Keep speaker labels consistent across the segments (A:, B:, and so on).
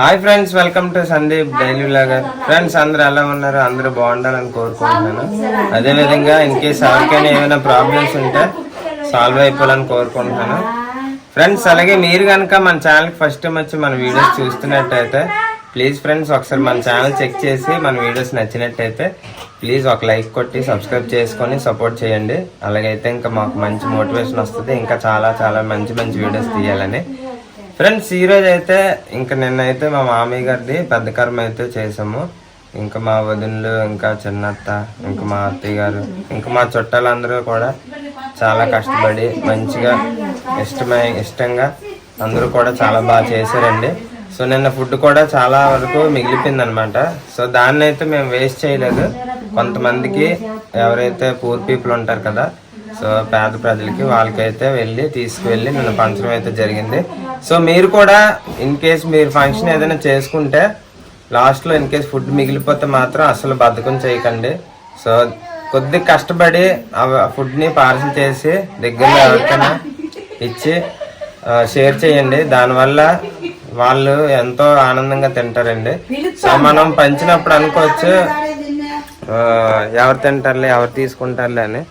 A: Hi friends welcome to Sandeep daily blogger friends అందరు ఎలా ఉన్నారు? అందరూ బాగుండాలని కోరుకుంటున్నాను. అదేవిధంగా కేస్ ఎవరికైనా ఏమైనా ప్రాబ్లమ్స్ ఉంటే సాల్వ్ అయిపోవాలని కోరుకుంటున్నాను. ఫ్రెండ్స్ అలాగే మీరు కనుక మన ఛానల్కి ఫస్ట్ టైం వచ్చి మన వీడియోస్ చూస్తున్నట్టయితే ప్లీజ్ ఫ్రెండ్స్ ఒకసారి మన ఛానల్ చెక్ చేసి మన వీడియోస్ నచ్చినట్టయితే ప్లీజ్ ఒక లైక్ కొట్టి సబ్స్క్రైబ్ చేసుకొని సపోర్ట్ చేయండి. అలాగైతే ఇంకా మాకు మంచి మోటివేషన్ వస్తుంది. ఇంకా చాలా చాలా మంచి మంచి వీడియోస్ తీయాలని. ఫ్రెండ్స్ ఈరోజు అయితే ఇంకా నిన్నైతే మా మామయ్య గారిది పెద్ద కర్మ అయితే చేసాము. ఇంకా మా వదినలు ఇంకా చిన్నత్త ఇంకా మా అత్తయ్య గారు ఇంకా మా చుట్టాలందరూ కూడా చాలా కష్టపడి మంచిగా ఇష్టమై ఇష్టంగా అందరూ కూడా చాలా బాగా చేశారండి. సో నిన్న ఫుడ్ కూడా చాలా వరకు మిగిలిపోయింది అనమాట సో దాన్ని అయితే మేము వేస్ట్ చేయలేదు. కొంతమందికి ఎవరైతే పూర్ పీపుల్ ఉంటారు కదా సో పేద ప్రజలకి వాళ్ళకైతే వెళ్ళి తీసుకువెళ్ళి నిన్న పంచడం అయితే జరిగింది. సో మీరు కూడా ఇన్ కేస్ మీరు ఫంక్షన్ ఏదైనా చేసుకుంటే లాస్ట్లో ఇన్ కేస్ ఫుడ్ మిగిలిపోతే మాత్రం అసలు బద్ధకం చేయకండి. సో కొద్ది కష్టపడి ఆ ఫుడ్ని పార్సల్ చేసి దగ్గరలో ఎవరికైనా ఇచ్చి షేర్ చేయండి. దానివల్ల వాళ్ళు ఎంతో ఆనందంగా తింటారండి. సో మనం పంచినప్పుడు అనుకోవచ్చు ఎవరు తింటారులే ఎవరు తీసుకుంటారులే అని.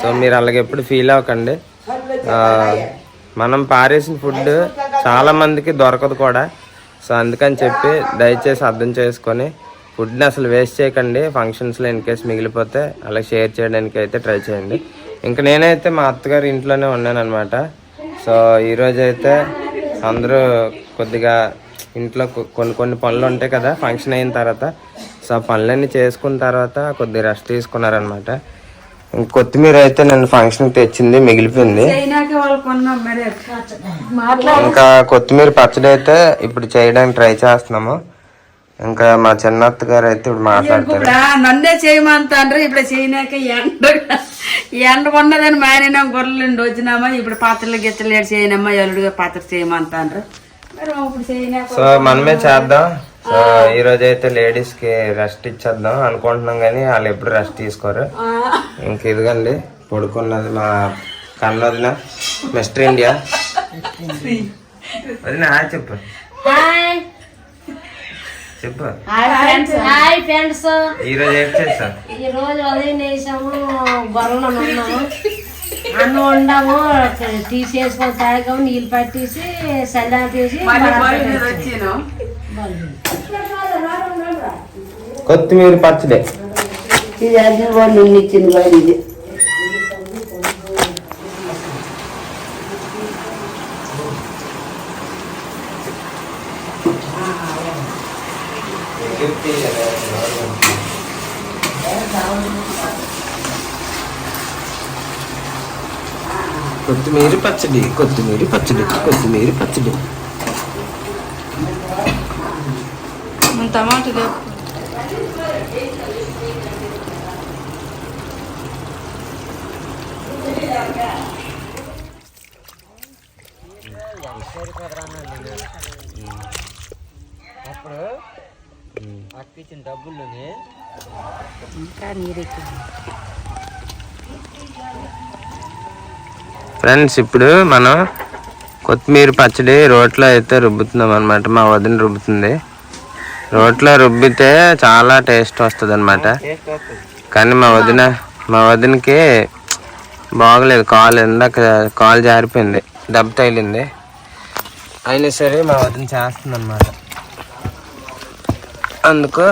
A: సో మీరు అలాగే ఎప్పుడు ఫీల్ అవ్వకండి. మనం పారేసిన ఫుడ్ చాలా మందికి దొరకదు కూడా. సో అందుకని చెప్పి దయచేసి అర్థం చేసుకొని ఫుడ్ని అసలు వేస్ట్ చేయకండి. ఫంక్షన్స్లో ఇన్కేస్ మిగిలిపోతే అలా షేర్ చేయడానికి అయితే ట్రై చేయండి. ఇంకా నేనైతే మా అత్తగారి ఇంట్లోనే ఉన్నానమాట సో ఈరోజు అయితే అందరూ కొద్దిగా ఇంట్లో కొన్ని కొన్ని పనులు ఉంటాయి కదా ఫంక్షన్ అయిన తర్వాత. సో పనులన్నీ చేసుకున్న తర్వాత కొద్దిగా రెస్ట్ తీసుకున్నారనమాట కొత్తిమీర అయితే నేను ఫంక్షన్కి తెచ్చింది మిగిలిపోయింది. ఇంకా కొత్తిమీర పచ్చడి అయితే ఇప్పుడు చేయడానికి ట్రై చేస్తున్నాము. ఇంకా మా చిన్నత్త గారు అయితే ఇప్పుడు మాట్లాడతారు.
B: ఇప్పుడు నన్నే చేయమంటాండ్రు. ఇప్పుడు చేయనాక ఎండ. ఎండ ఉన్నదని మారినాం గొర్రెలు వచ్చినామా ఇప్పుడు పాత్రలు గిత్తలు ఏడు చేయనమ్మా ఎల్లుడిగా పాత్ర చేయనాక
A: సో మనమే చేద్దాం. సో ఈ రోజు అయితే లేడీస్కి రెస్ట్ ఇచ్చేద్దాం అనుకుంటున్నాం కానీ వాళ్ళు ఎప్పుడు రెస్ట్ తీసుకోరు. ఇంక ఇదిగండి పడుకున్నది మా కన్నదిన మిస్టర్ ఇండియా. వదిన హాయ్ చెప్పు.
C: హాయ్.
A: చెప్పు.
C: Hi friends. Hi friends.
A: ఈ రోజు ఏం చేస్తా
C: ఈ రోజు ఉదయం వేసాము గొర్రెలు ఉన్నాము అన్నం వండాము టీ చేసుకొని తాగాము నీళ్ళు పట్టేసి చల్లా తీసి
A: కొత్తిమీర పచ్చడి.
B: ఇది అది వాళ్ళు ఇచ్చింది మరి ఇది?
A: కొత్తిమీర పచ్చడి కొత్తిమీర పచ్చడి కొత్తిమీర పచ్చడి.
B: టమాటా
A: అప్పుడు అక్క ఇచ్చిన డబ్బుల్లోనే ఫ్రెండ్స్ ఇప్పుడు మనం కొత్తిమీర పచ్చడి రోట్లో అయితే రుబ్బుతున్నాం అనమాట మా వదిన రుబ్బుతుంది. రోట్లో రుబ్బితే చాలా టేస్ట్ వస్తుంది. అనమాట కానీ మా వదిన మా వదినకి బాగలేదు. కాలు ఇందాక కాలు జారిపోయింది. దెబ్బ తగిలింది. అయినా సరే మా వదిన చేస్తుంది అనమాట అందుకు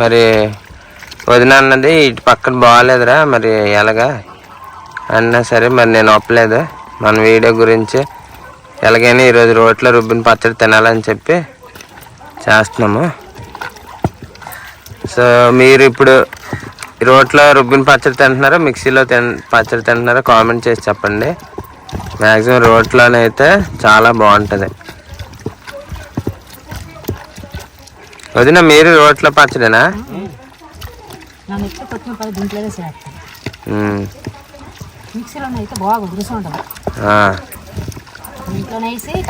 A: మరి వదిన అన్నది ఇటు పక్కన బాగాలేదురా మరి ఎలాగా? అన్నా సరే మరి నేను ఒప్పలేదు. మన వీడియో గురించి ఎలాగైనా ఈరోజు రోట్లో రుబ్బిన పచ్చడి తినాలని చెప్పి చేస్తున్నాము. సో మీరు ఇప్పుడు రోట్లో రుబ్బిన పచ్చడి తింటున్నారా? మిక్సీలో తిన్ పచ్చడి తింటున్నారా? కామెంట్ చేసి చెప్పండి. మ్యాక్సిమం రోట్లోనైతే చాలా బాగుంటుంది. వదిన మీరు రోట్లో పచ్చడేనా?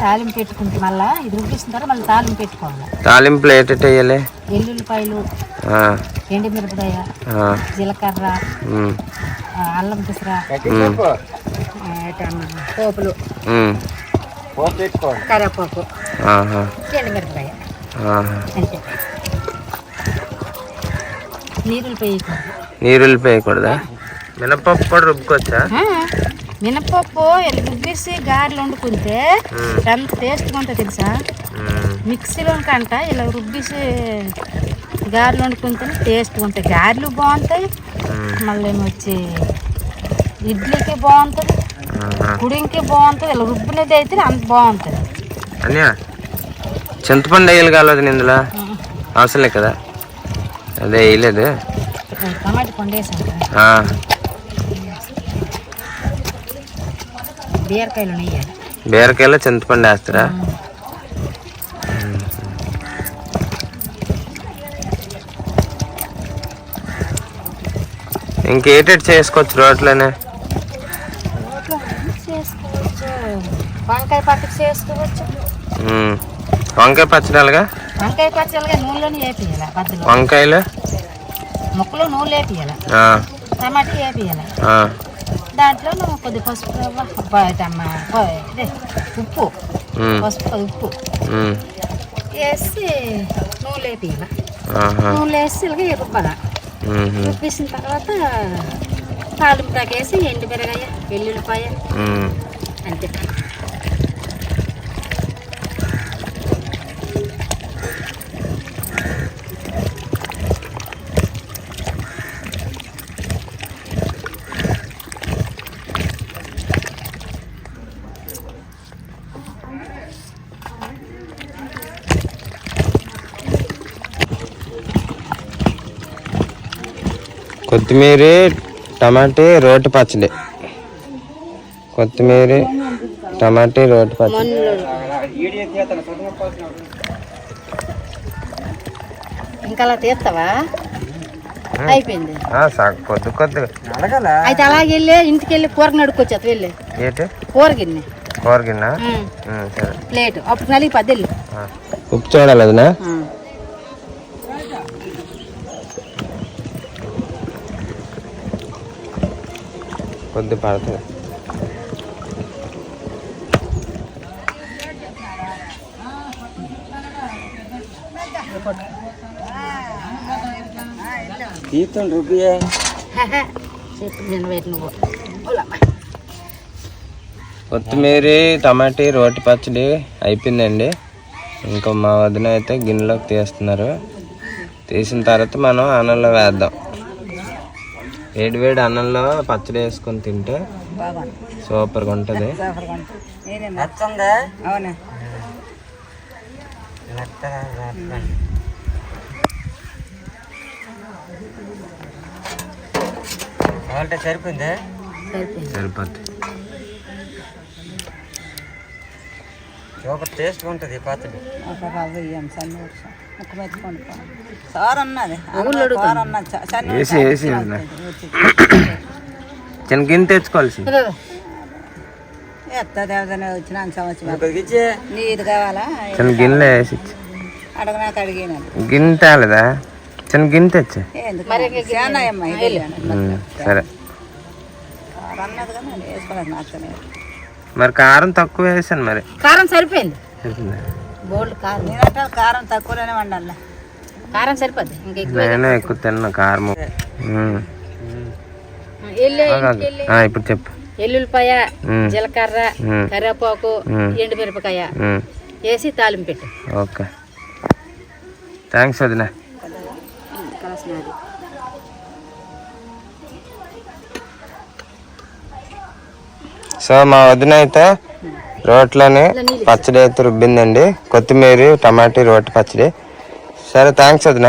C: తాలింపు పెట్టుకుంటే మళ్ళీ ఇది రుబ్బిసిన తర్వాత మళ్ళీ తాలింపు పెట్టుకోవాలి.
A: తాలింపులు ఏటెట్ వేయాలి?
C: ఎల్లుల్లిపాయలు
A: ఆ,
C: ఎండి మిరపకాయ
A: ఆ,
C: జీలకర్ర అల్లం పిసర పోపులు. కరివేపాకు ఎండుమిరపకాయ
A: ఆహా.
C: అంతే. నీరులు పోయకూడదు.
A: మినపప్పు కూడా రుబ్బుకోవచ్చా?
C: మినపప్పు రుబ్బేసి గారెలు వండుకుంటే. ఎంత టేస్ట్గా ఉంటుంది తెలుసా. మిక్సీలో కంట ఇలా రుబ్బేసి గారెలు వండుకుంటే టేస్ట్గా ఉంటాయి గారెలు బాగుంటాయి. మళ్ళీ వచ్చి ఇడ్లీకి బాగుంటుంది. పుడింకి బాగుంటుంది ఇలా రుబ్బినది అయితే అంత బాగుంటుంది
A: అన్యా చింతపండు వేయాలి కాలేదు ఇందులో? అవసరం లేదు కదా? అదే వేయలేదు
C: టమాటా
A: ఆ,
C: బీరకాయలు
A: బీరకాయలో చింతపండు వేస్తారా? ఇంకేటెట్ చేసుకోవచ్చు రోట్లోనే
C: చేసుకోవచ్చు? వంకాయ పచ్చడి చేసుకోవచ్చు.
A: వంకాయ పచ్చడాలుగా?
C: వంకాయ పచ్చడిగా నూనెలోనే వేపియాలి
A: వంకాయలు?
C: ముక్కలు నూనె వేపియాలి టమాటా వేపియాలి దాంట్లో నువ్వు కొద్ది పసుపు ఉప్పు. పసుపు ఉప్పు. వేసి నూనె వేపియాలి నూనె వేసి ఇలాగ
A: ఉమ్,
C: రుబ్బేసిన తర్వాత తాలింపు వేసి ఎండు మిరగాయ వెల్లుల్లిపాయ.
A: ఉమ్.
C: అంతే.
A: కొత్తిమీర టమాటీ రోటి పచ్చడి. కొత్తిమీర టమాటీ రోటి పచ్చడి.
C: ఇంకా అలా తీస్తావా? అయిపోయింది.
A: కొద్ది కొద్దిగా.
C: అయితే అలాగే వెళ్ళి ఇంటికి వెళ్ళి కూరకు నడుక్కొచ్చు అది వెళ్ళి.
A: ఏంటి?
C: కూర గిన్నె
A: కూర గిన్నె
C: ప్లేట్. అప్పుడు నలిగి పద్దెళ్ళు
A: ఆ. ఉప్పు చూడాలి అదినా కొద్ది పడుతుంది.
C: చెప్పు నేను
A: కొత్తిమీర టమాటీ రోటి పచ్చడి అయిపోయిందండి. ఇంకా మా వదిన అయితే గిన్నెలోకి తీస్తున్నారు. తీసిన తర్వాత మనం అన్నంలో వేద్దాం. వేడి వేడి అన్నంలో పచ్చడి వేసుకొని తింటే సూపర్గా ఉంటుంది.
C: సరిపోయింది?
A: సరిపోద్ది. సూపర్ టేస్ట్గా ఉంటుంది పచ్చడి
B: సార్ అన్నది. సార్ అన్నది. స- సన్న
A: వేసి వేసి వదిన. చిన్న గిన్నె తెచ్చుకోవాల్సింది.
B: ఎత్త దేవతనే వచ్చిన సంవత్సరం నీది కావాలా?
A: చిన్న గిన్నె వేసి.
B: అడగనాక
A: గిన్నె తేలేదా? చిన్న గిన్నె తెచ్చు. సరే మరి కారం తక్కువ వేసాను మరి.
C: కారం సరిపోయింది.
A: సరిపోయిందా?
C: బోల్డ్ కారం.
B: నేనంటే కారం తక్కువలోనే వండాలి.
C: కారం సరిపోద్ది. ఇంకా ఎక్కువ
A: నేను ఎక్కువ తిన్నా కారం ఇప్పుడు చెప్పు.
C: ఎల్లుల్లిపాయ జీలకర్ర కరివేపాకు ఎండుమిరపకాయ. వేసి తాలింపు పెట్టు.
A: ఓకే. థ్యాంక్స్ వదిన. సో మా వదిన అయితే రోట్లోని పచ్చడి అయితే రుబ్బిందండి. కొత్తిమీర టమాటీ రోటి పచ్చడి. సరే థ్యాంక్స్ వదిన.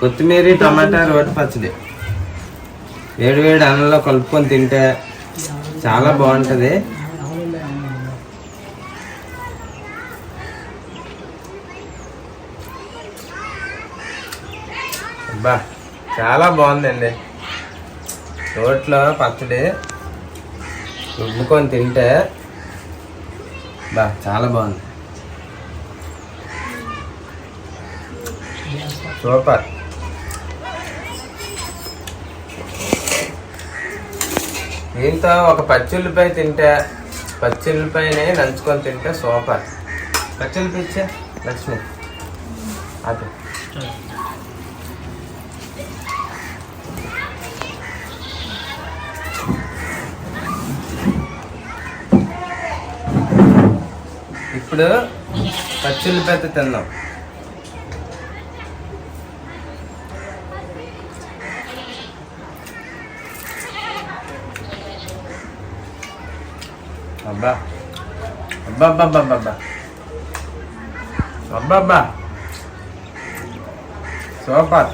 A: కొత్తిమీర టమాటా రోటి పచ్చడి. వేడి వేడి అన్నంలో కలుపుకొని తింటే చాలా బాగుంటుంది. అబ్బా. చాలా బాగుందండి. రోట్లో పచ్చడి రుబ్బుకొని తింటే బా చాలా బాగుంది. సూపర్. దీంతో ఒక పచ్చిల్లిపాయ తింటే పచ్చిల్లిపాయని నంచుకొని తింటే సూపర్. పచ్చిల్లిపాయ ఇచ్చే లక్ష్మి. అదే ఇప్పుడు పచ్చుల్లిపాయతో తిందాం అబ్బా. అబ్బా అబ్బా అబ్బా అబ్బా. అబ్బా అబ్బా. సూపర్.